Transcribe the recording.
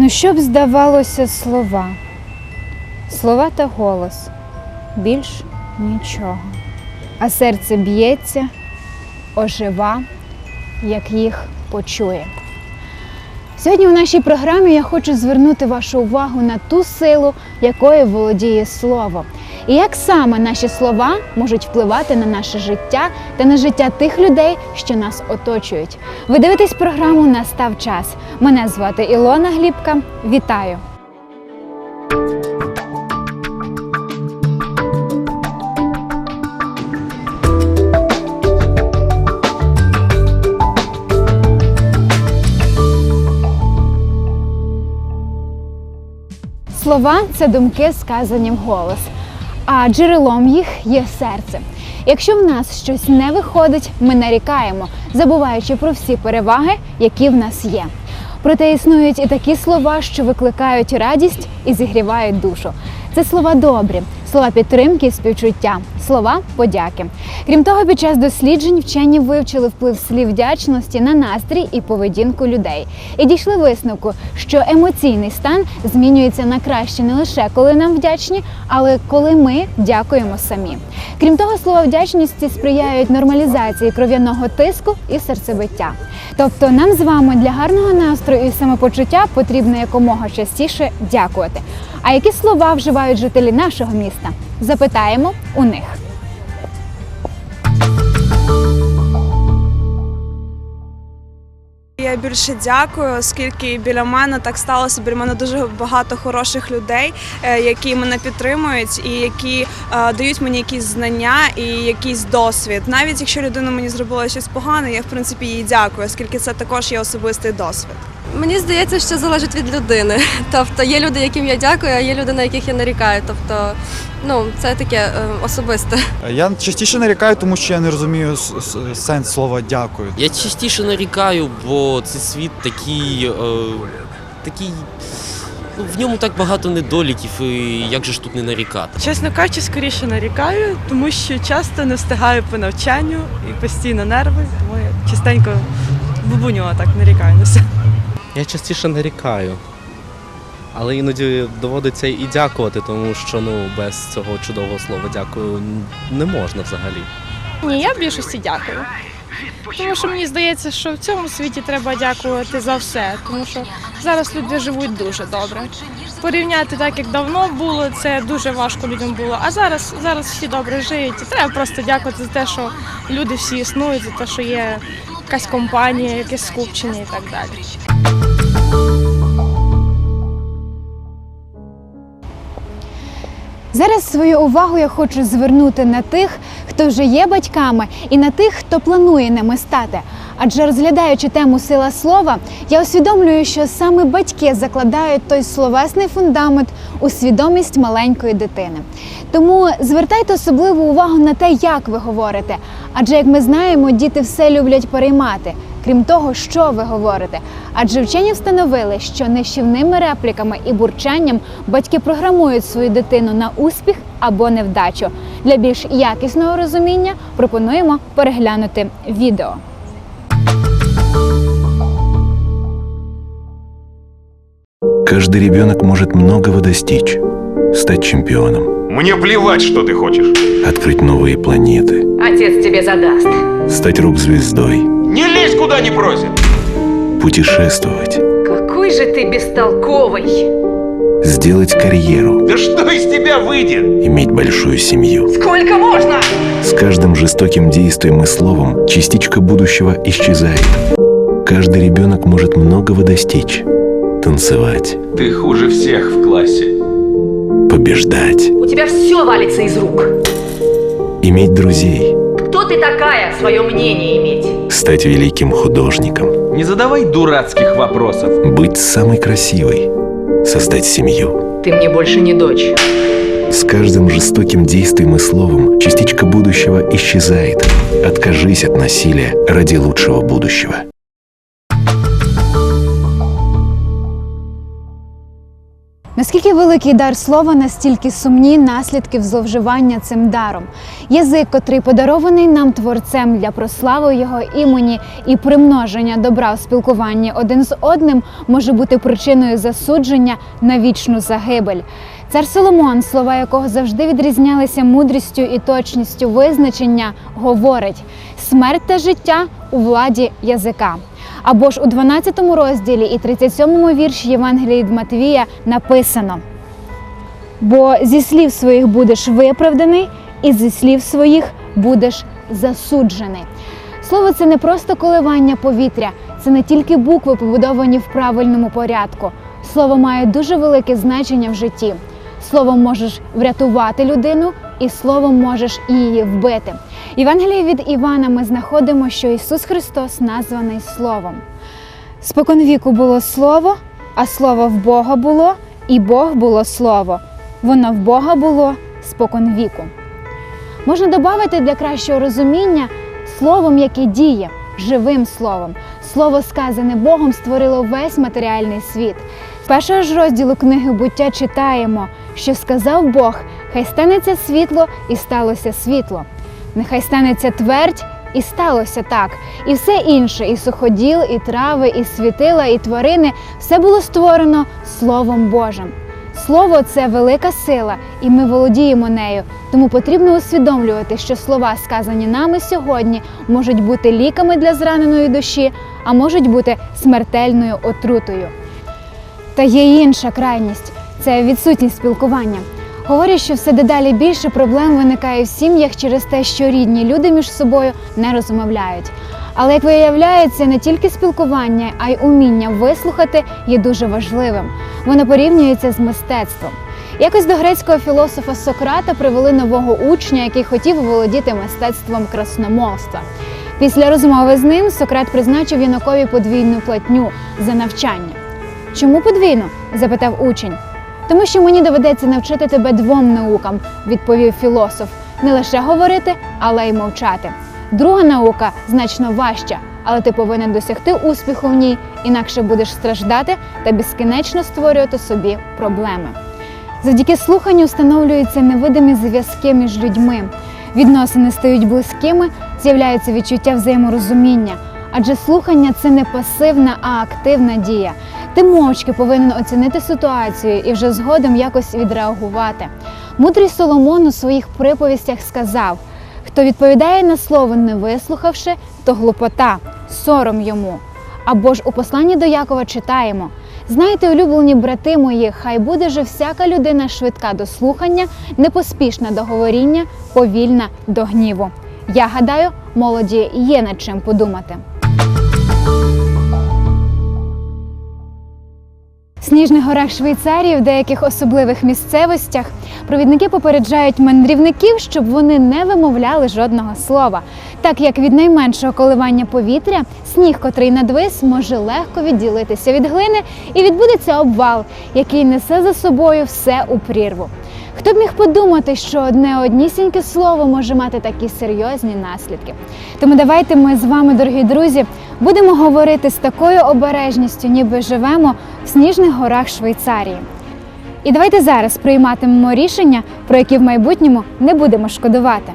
Ну, що б здавалося слова, слова та голос, більш нічого. А серце б'ється, ожива, як їх почує. Сьогодні у нашій програмі я хочу звернути вашу увагу на ту силу, якою володіє слово, і як саме наші слова можуть впливати на наше життя та на життя тих людей, що нас оточують. Ви дивитесь програму Настав час. Мене звати Ілона Глібка. Вітаю! Слова це думки, сказані вголос, а джерелом їх є серце. Якщо в нас щось не виходить, ми нарікаємо, забуваючи про всі переваги, які в нас є. Проте існують і такі слова, що викликають радість і зігрівають душу. Це слова добрі, слова підтримки і співчуття, слова подяки. Крім того, під час досліджень вчені вивчили вплив слів вдячності на настрій і поведінку людей і дійшли висновку, що емоційний стан змінюється на краще не лише коли нам вдячні, але коли ми дякуємо самі. Крім того, слова вдячності сприяють нормалізації кров'яного тиску і серцебиття. Тобто нам з вами для гарного настрою і самопочуття потрібно якомога частіше дякувати. А які слова вживають жителі нашого міста? Запитаємо у них. Я більше дякую, оскільки біля мене так сталося. Біля мене дуже багато хороших людей, е, які мене підтримують і які е, дають мені якісь знання і якийсь досвід. Навіть якщо людина мені зробила щось погане, я в принципі їй дякую, оскільки це також є особистий досвід. Мені здається, що залежить від людини. Тобто є люди, яким я дякую, а є люди, на яких я нарікаю. Тобто, ну це таке е, особисте. Я частіше нарікаю, тому що я не розумію с- с- сенс слова дякую. Я частіше нарікаю, бо цей світ такий. Е, такий. Ну, в ньому так багато недоліків, і як же ж тут не нарікати? Чесно кажучи, скоріше нарікаю, тому що часто не встигаю по навчанню і постійно нерви, тому я частенько бубунюла так нарікаю на все. Я частіше нарікаю. Але іноді доводиться і дякувати, тому що ну без цього чудового слова дякую не можна взагалі. Ні, я в більшості дякую. Тому що мені здається, що в цьому світі треба дякувати за все, тому що зараз люди живуть дуже добре. Порівняти так, як давно було, це дуже важко людям було. А зараз, зараз всі добре живуть. І треба просто дякувати за те, що люди всі існують, за те, що є якась компанія, якесь скупчення і так далі. Зараз свою увагу я хочу звернути на тих, хто вже є батьками, і на тих, хто планує ними стати. Адже розглядаючи тему сила слова, я усвідомлюю, що саме батьки закладають той словесний фундамент у свідомість маленької дитини. Тому звертайте особливу увагу на те, як ви говорите. Адже, як ми знаємо, діти все люблять переймати Крім того, що ви говорите. Адже вчені встановили, що нищівними репліками і бурчанням батьки програмують свою дитину на успіх або невдачу. Для більш якісного розуміння пропонуємо переглянути відео. Каждый ребенок может многого достичь. Стать чемпионом, Мне плевать, что ты хочешь. открыть новые планеты, Отец тебе задаст. стать рок-звездой, Не лезь куда не просят. путешествовать, Какой же ты бестолковый. сделать карьеру, Да что из тебя выйдет? иметь большую семью. Сколько можно? С каждым жестоким действием и словом частичка будущего исчезает. Каждый ребенок может многого достичь. Танцевать, Ты хуже всех в классе. побеждать, У тебя все валится из рук. иметь друзей, Кто ты такая, свое мнение иметь? стать великим художником, Не задавай дурацких вопросов. быть самой красивой, создать семью. Ты мне больше не дочь. С каждым жестоким действием и словом частичка будущего исчезает. Откажись от насилия ради лучшего будущего. Наскільки великий дар слова, настільки сумні наслідки зловживання цим даром. Язик, котрий подарований нам творцем для прослави його імені і примноження добра в спілкуванні один з одним, може бути причиною засудження на вічну загибель. Цар Соломон, слова якого завжди відрізнялися мудрістю і точністю визначення, говорить: смерть та життя у владі язика. Або ж у 12 розділі і 37 вірші Євангелії Матвія написано: бо зі слів своїх будеш виправданий, і зі слів своїх будеш засуджений. Слово це не просто коливання повітря, це не тільки букви, побудовані в правильному порядку. Слово має дуже велике значення в житті. Словом можеш врятувати людину, і словом можеш її вбити. В Євангелії від Івана ми знаходимо, що Ісус Христос названий Словом. Споконвіку було Слово, а Слово в Бога було, і Бог було Слово. Воно в Бога було споконвіку. Можна додати для кращого розуміння словом, яке діє, живим словом. Слово, сказане Богом, створило весь матеріальний світ. Першого ж розділу книги буття читаємо, що сказав Бог: хай станеться світло, і сталося світло. Нехай станеться твердь, і сталося так. І все інше, і суходіл, і трави, і світила, і тварини все було створено Словом Божим. Слово це велика сила, і ми володіємо нею. Тому потрібно усвідомлювати, що слова, сказані нами сьогодні, можуть бути ліками для зраненої душі, а можуть бути смертельною отрутою. Та є інша крайність це відсутність спілкування. Говорять, що все дедалі більше проблем виникає в сім'ях через те, що рідні люди між собою не розмовляють. Але як виявляється, не тільки спілкування, а й уміння вислухати є дуже важливим. Воно порівнюється з мистецтвом. Якось до грецького філософа Сократа привели нового учня, який хотів володіти мистецтвом красномовства. Після розмови з ним Сократ призначив юнакові подвійну платню за навчання. Чому подвійну? запитав учень. Тому що мені доведеться навчити тебе двом наукам, відповів філософ, не лише говорити, але й мовчати. Друга наука значно важча, але ти повинен досягти успіху в ній, інакше будеш страждати та безкінечно створювати собі проблеми. Завдяки слуханню встановлюються невидимі зв'язки між людьми. Відносини стають близькими, з'являється відчуття взаєморозуміння. Адже слухання це не пасивна, а активна дія. Ти мовчки повинен оцінити ситуацію і вже згодом якось відреагувати. Мудрий Соломон у своїх приповістях сказав: хто відповідає на слово, не вислухавши, то глупота, сором йому. Або ж у посланні до Якова читаємо: Знайте, улюблені брати мої, хай буде же всяка людина швидка до слухання, непоспішна до говоріння, повільна до гніву. Я гадаю, молоді є над чим подумати. Сніжних горах Швейцарії в деяких особливих місцевостях провідники попереджають мандрівників, щоб вони не вимовляли жодного слова, так як від найменшого коливання повітря сніг, котрий надвис, може легко відділитися від глини і відбудеться обвал, який несе за собою все у прірву. Хто б міг подумати, що одне однісіньке слово може мати такі серйозні наслідки? Тому давайте ми з вами, дорогі друзі, будемо говорити з такою обережністю, ніби живемо в сніжних горах Швейцарії. І давайте зараз прийматимемо рішення, про які в майбутньому не будемо шкодувати.